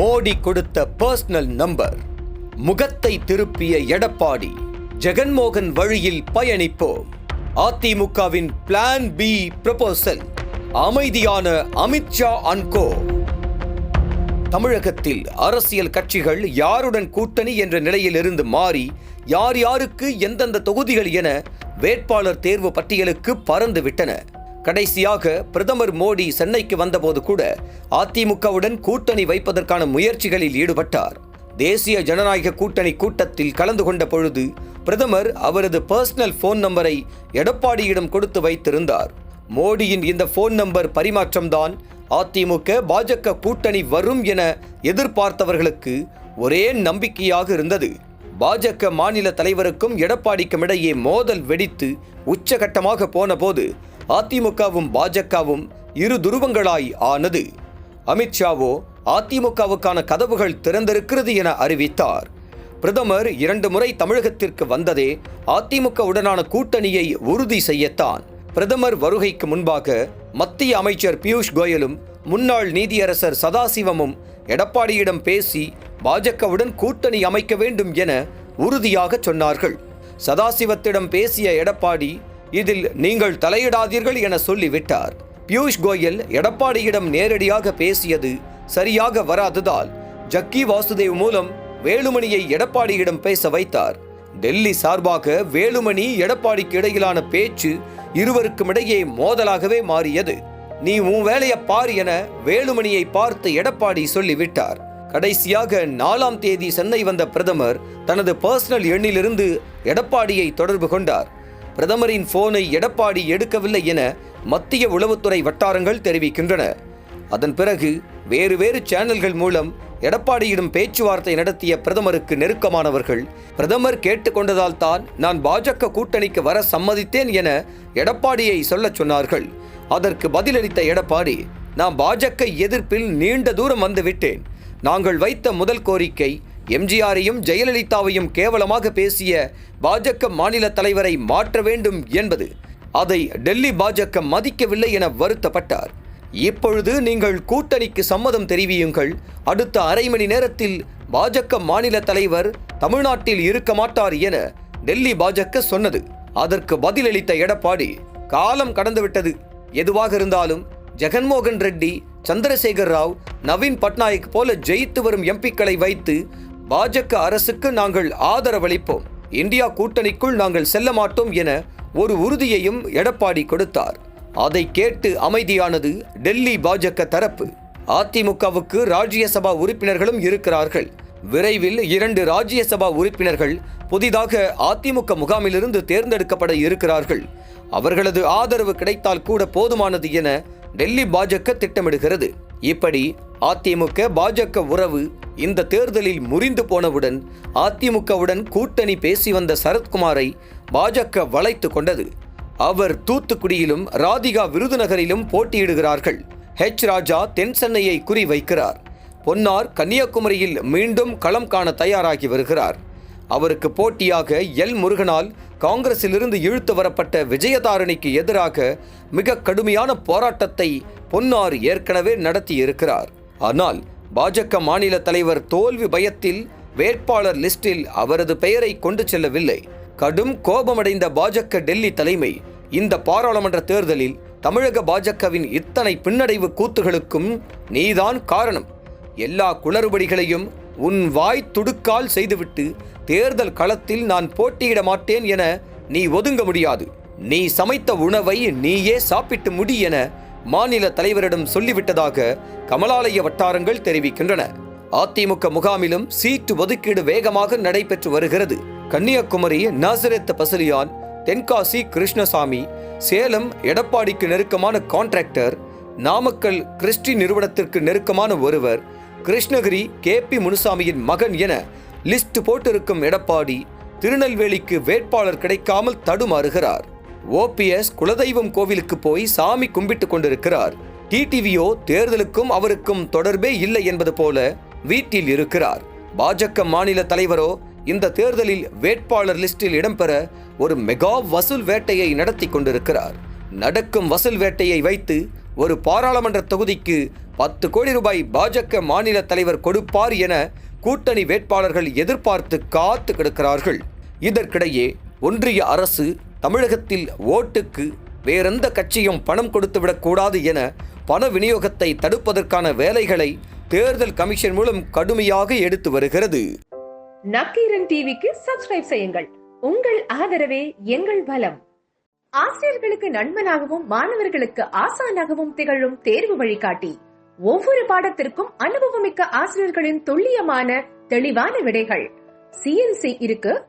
மோடி கொடுத்த personal number முகத்தை திருப்பிய எடப்பாடி ஜெகன்மோகன் வழியில் பயணிப்போம். அதிமுகவின் பிளான் பி ப்ரொபோசல் அமைதியான அமித்ஷா அன்கோ தமிழகத்தில் அரசியல் கட்சிகள் யாருடன் கூட்டணி என்ற நிலையிலிருந்து மாறி யார் யாருக்கு எந்தெந்த தொகுதிகள் என வேட்பாளர் தேர்வு பட்டியலுக்கு பறந்துவிட்டன. கடைசியாக பிரதமர் மோடி சென்னைக்கு வந்தபோது கூட அதிமுகவுடன் கூட்டணி வைப்பதற்கான முயற்சிகளில் ஈடுபட்டார். தேசிய ஜனநாயக கூட்டணி கூட்டத்தில் கலந்து கொண்ட பொழுது பிரதமர் அவரது பர்சனல் போன் நம்பரை எடப்பாடியிடம் கொடுத்து வைத்திருந்தார். மோடியின் இந்த போன் நம்பர் பரிமாற்றம்தான் அதிமுக பாஜக கூட்டணி வரும் என எதிர்பார்த்தவர்களுக்கு ஒரே நம்பிக்கையாக இருந்தது. பாஜக மாநில தலைவருக்கும் எடப்பாடிக்கும் இடையே மோதல் வெடித்து உச்சகட்டமாக போனபோது அதிமுகவும் பாஜகவும் இரு துருவங்களாய் ஆனது. அமித்ஷாவோ அதிமுகவுக்கான கதவுகள் திறந்திருக்கிறது என அறிவித்தார். பிரதமர் இரண்டு முறை தமிழகத்திற்கு வந்ததே அதிமுக உடனான கூட்டணியை உறுதி செய்யத்தான். பிரதமர் வருகைக்கு முன்பாக மத்திய அமைச்சர் பியூஷ் கோயலும் முன்னாள் நீதியரசர் சதாசிவமும் எடப்பாடியிடம் பேசி பாஜகவுடன் கூட்டணி அமைக்க வேண்டும் என உறுதியாக சொன்னார்கள். சதாசிவத்திடம் பேசிய எடப்பாடி இதில் நீங்கள் தலையிடாதீர்கள் என சொல்லிவிட்டார். பியூஷ் கோயல் எடப்பாடியிடம் நேரடியாக பேசியது சரியாக வராததால் ஜக்கி வாசுதேவ் மூலம் வேலுமணியை எடப்பாடியிடம் பேச வைத்தார். டெல்லி சார்பாக வேலுமணி எடப்பாடிக்கு இடையிலான பேச்சு இருவருக்கும் இடையே மோதலாகவே மாறியது. நீ உன் வேலையை பார் என வேலுமணியை பார்த்து எடப்பாடி சொல்லிவிட்டார். கடைசியாக நாலாம் தேதி சென்னை வந்த பிரதமர் தனது பர்சனல் எண்ணிலிருந்து எடப்பாடியை தொடர்பு கொண்டார். பிரதமரின் போனை எடப்பாடி எடுக்கவில்லை என மத்திய உளவுத்துறை வட்டாரங்கள் தெரிவிக்கின்றன. அதன் பிறகு வேறு வேறு சேனல்கள் மூலம் எடப்பாடியிடம் பேச்சுவார்த்தை நடத்திய பிரதமருக்கு நெருக்கமானவர்கள் பிரதமர் கேட்டுக்கொண்டதால் தான் நான் பாஜக கூட்டணிக்கு வர சம்மதித்தேன் என எடப்பாடியை சொல்லச் சொன்னார்கள். அதற்கு பதிலளித்த எடப்பாடி நான் பாஜக எதிர்ப்பில் நீண்ட தூரம் வந்துவிட்டேன் நாங்கள் வைத்த முதல் கோரிக்கை எம்ஜிஆரையும் ஜெயலலிதாவையும் கேவலமாக பேசிய பாஜக மாநில தலைவரை மாற்ற வேண்டும் என்பது அதை டெல்லி பாஜக மதிக்கவில்லை என வருத்தப்பட்டார். இப்பொழுது நீங்கள் கூட்டணிக்கு சம்மதம் தெரிவியுங்கள். அடுத்த அரை மணி நேரத்தில் பாஜக மாநில தலைவர் தமிழ்நாட்டில் இருக்க மாட்டார் என டெல்லி பாஜக சொன்னது. அதற்கு பதிலளித்த எடப்பாடி காலம் கடந்துவிட்டது. எதுவாக இருந்தாலும் ஜெகன்மோகன் ரெட்டி சந்திரசேகர் ராவ் நவீன் பட்நாயக் போல ஜெயித்து வரும் எம்பிக்களை வைத்து பாஜக அரசுக்கு நாங்கள் ஆதரவளிப்போம். இந்தியா கூட்டணிக்குள் நாங்கள் செல்ல மாட்டோம் என ஒரு உறுதியையும் எடப்பாடி கொடுத்தார். அதை கேட்டு அமைதியானது டெல்லி பாஜக தரப்பு. அதிமுகவுக்கு ராஜ்யசபா உறுப்பினர்களும் இருக்கிறார்கள். விரைவில் இரண்டு ராஜ்யசபா உறுப்பினர்கள் புதிதாக அதிமுக முகாமிலிருந்து தேர்ந்தெடுக்கப்பட இருக்கிறார்கள். அவர்களது ஆதரவு கிடைத்தால் கூட போதுமானது என டெல்லி பாஜக திட்டமிடுகிறது. இப்படி அதிமுக பாஜக உறவு இந்த தேர்தலில் முறிந்து போனவுடன் அதிமுகவுடன் கூட்டணி பேசி வந்த சரத்குமாரை பாஜக வளைத்து கொண்டது. அவர் தூத்துக்குடியிலும் ராதிகா விருதுநகரிலும் போட்டியிடுகிறார்கள். ஹெச் ராஜா தென் சென்னையை குறிவைக்கிறார். பொன்னார் கன்னியாகுமரியில் மீண்டும் களம் காண தயாராகி வருகிறார். அவருக்கு போட்டியாக எல். முருகனால் காங்கிரசிலிருந்து இழுத்து வரப்பட்ட விஜயதாரணிக்கு எதிராக மிக கடுமையான போராட்டத்தை பொன்னார் ஏற்கனவே நடத்தியிருக்கிறார். ஆனால் பாஜக மாநில தலைவர் தோல்வி பயத்தில் வேட்பாளர் லிஸ்டில் அவரது பெயரை கொண்டு செல்லவில்லை. கடும் கோபமடைந்த பாஜக டெல்லி தலைமை இந்த பாராளுமன்ற தேர்தலில் தமிழக பாஜகவின் இத்தனை பின்னடைவு கூத்துகளுக்கும் நீதான் காரணம். எல்லா குளறுபடிகளையும் உன் வாய் துடுக்கால் செய்துவிட்டு தேர்தல் களத்தில் நான் போட்டியிட மாட்டேன் என நீ ஒதுங்க முடியாது. நீ சமைத்த உணவை நீயே சாப்பிட்டு முடி என மாநில தலைவரிடம் சொல்லிவிட்டதாக கமலாலய வட்டாரங்கள் தெரிவிக்கின்றன. அதிமுக முகாமிலும் சீட்டு ஒதுக்கீடு வேகமாக நடைபெற்று வருகிறது. கன்னியாகுமரி நாசரத் பசலியான் தென்காசி கிருஷ்ணசாமி சேலம் எடப்பாடிக்கு நெருக்கமான கான்ட்ராக்டர் நாமக்கல் கிறிஸ்டி நிறுவனத்திற்கு நெருக்கமான ஒருவர் கிருஷ்ணகிரி கே பி முனுசாமியின் மகன் என லிஸ்ட் போட்டிருக்கும் எடப்பாடி திருநெல்வேலிக்கு வேட்பாளர் கிடைக்காமல் தடுமாறுகிறார். ஓபிஎஸ் குலதெய்வம் கோவிலுக்கு போய் சாமி கும்பிட்டு கொண்டிருக்கிறார். டிடிவியோ தேர்தலுக்கும் அவருக்கும் தொடர்பே இல்லை என்பது போல வீட்டில் இருக்கிறார். பாஜக மாநில தலைவரோ இந்த தேர்தலில் வேட்பாளர் லிஸ்டில் இடம்பெற ஒரு மெகா வசூல் வேட்டையை நடத்தி கொண்டிருக்கிறார். நடக்கும் வசூல் வேட்டையை வைத்து ஒரு பாராளுமன்ற தொகுதிக்கு பத்து கோடி ரூபாய் பாஜக மாநில தலைவர் கொடுப்பார் என கூட்டணி வேட்பாளர்கள் எதிர்பார்த்து காத்து கிடக்கிறார்கள். இதற்கிடையே ஒன்றிய அரசு தமிழகத்தில் ஓட்டுக்கு வேறெந்த கட்சியும் பணம் கொடுத்துவிடக்கூடாது என பண விநியோகத்தை தடுப்பதற்கான வேலைகளை தேர்தல் கமிஷன் மூலம் கடுமையாக எடுத்து வருகிறது. நக்கீரன் டிவிக்கு சப்ஸ்கிரைப் செய்யுங்கள். உங்கள் ஆதரவே எங்கள் பலம். ஆசிரியர்களுக்கு நண்பனாகவும் மாணவர்களுக்கு ஆசானாகவும் திகழும் தேர்வு வழிகாட்டி. ஒவ்வொரு பாடத்திற்கும் அனுபவமிக்க ஆசிரியர்களின் துல்லியமான தெளிவான விடைகள். சிஎன்சி இருக்கு